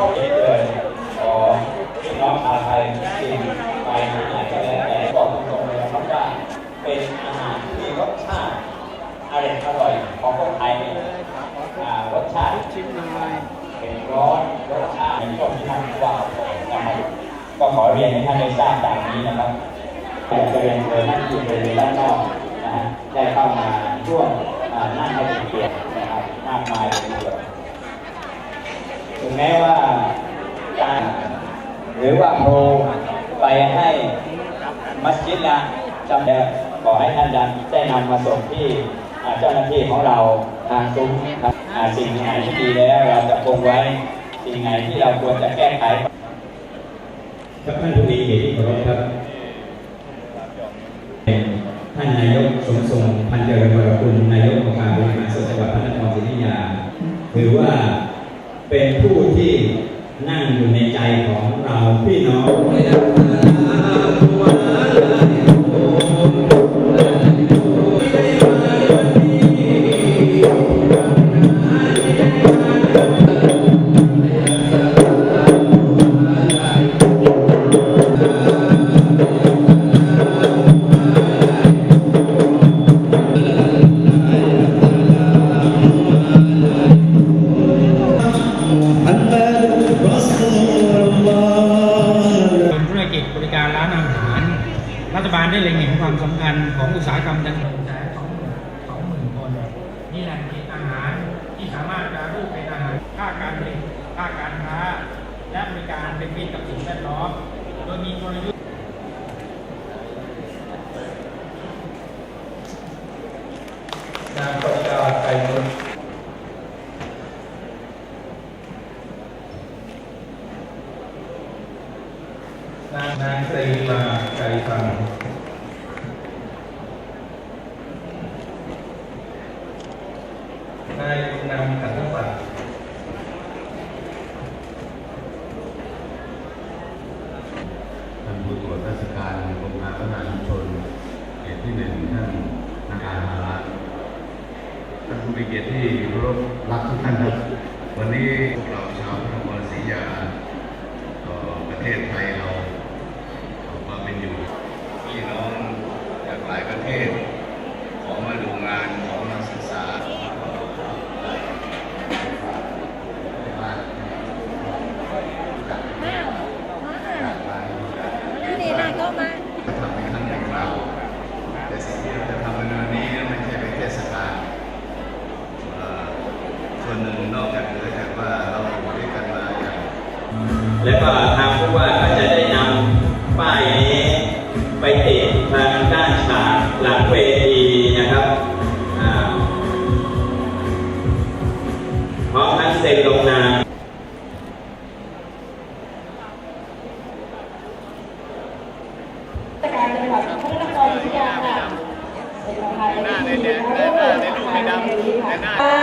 ผูกข้อเอกเลยของพี่น้องชาวไทยจริงไปไหนก็แล้วแต่บอกตรงๆเลยครับว่าเป็นอาหารที่มีรสชาติอร่อยอร่อยของคนไทยรสชาติเป็นร้อนรสชาติเป็นช่วงที่ท่านว่านะครับก็ขอเรียนให้ท่านได้ทราบดังนี้นะครับอยากจะเรียนเชิญท่านที่บริเวณด้านนอกนะฮะได้เข้ามาร่วมอ่านั่งให้เป็นเกียรตินะครับมากมายเลยทีเดียวถึงแม้ว่าการ หรือว่าโทรไปให้มัสยิดละจำเดขอให้ท่านดันได้นำมาส่งที่เจ้าหน้าที่ของเราทางซุ้มครับอาสิ่งไหนที่ดีแล้วเราจะคงไว้สิ่งไหนที่เราควรจะแก้ไขครับท่านผู้มีเกียรติที่เคารพครับท่านนายกสมทรงพันเจริญวรคุณนายกองค์การบริหารส่วนจังหวัดพระนครศรีอยุธยาถือว่าเป็นผู้ที่ นั่งอยู่ในใจของเราพี่น้อง บริการร้านอาหาร รัฐบาลได้เล็งเห็นความสำคัญของอุตสาหกรรมดังกล่าวสองหมื่นสองหมื่นคนนี่แหล่งผลิตอาหารที่สามารถจะรรูปเป็นอาหารภาคการผลิตภาคการค้า และบริการเป็นมิตรกับสิ่งแวดล้อมโดยมีกลยุทธ์ นางปริดาไกรนุช นางนางตรีมาไกรฟังนายนำขันธปัตย์ท่านผู้ตรวจราชการกรมการพัฒนาชุมชนเขตที่หนึ่งท่านนาการมาลักท่านผู้มีเกียรติที่รพรักทุกท่านครับ วันนี้พวกเราชาวพระนครศรียา ประเทศไทยเราเอาความเป็นอยู่พี่น้องจากหลายประ เทศ ขอมาดูงานของนักศึกษานี่นะก็มาทำในครั้งหนึ่งเราแต่สิ่งที่เราจะทำวันนี้ไม่ใช่เป็นเทศ หวัดพระนครศรีอยุธยาค่ะเป็นประธานในพิธีนะคะร่วมลงนามในรูปในดำสามสองหนึ่ง